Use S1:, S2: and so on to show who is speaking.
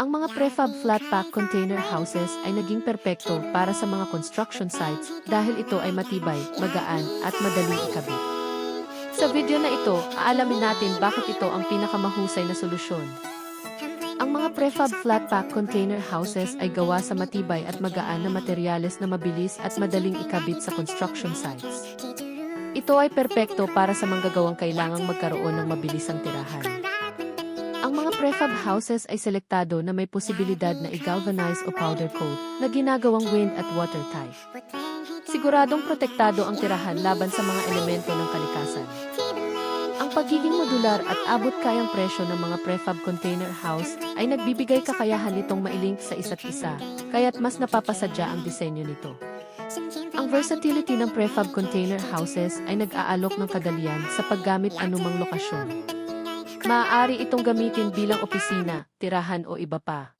S1: Ang mga prefab flat pack container houses ay naging perpekto para sa mga construction sites dahil ito ay matibay, magaan, at madaling ikabit. Sa video na ito, aalamin natin bakit ito ang pinakamahusay na solusyon. Ang mga prefab flat pack container houses ay gawa sa matibay at magaan na materyales na mabilis at madaling ikabit sa construction sites. Ito ay perpekto para sa manggagawang kailangang magkaroon ng mabilisang tirahan. Ang mga prefab houses ay selektado na may posibilidad na i-galvanize o powder coat na ginagawang wind at water tight. Siguradong protektado ang tirahan laban sa mga elemento ng kalikasan. Ang pagiging modular at abot kayang presyo ng mga prefab container house ay nagbibigay kakayahan nitong mailink sa isa't isa, kaya't mas napapasadya ang disenyo nito. Ang versatility ng prefab container houses ay nag-aalok ng kadalian sa paggamit anumang lokasyon. Maaari itong gamitin bilang opisina, tirahan o iba pa.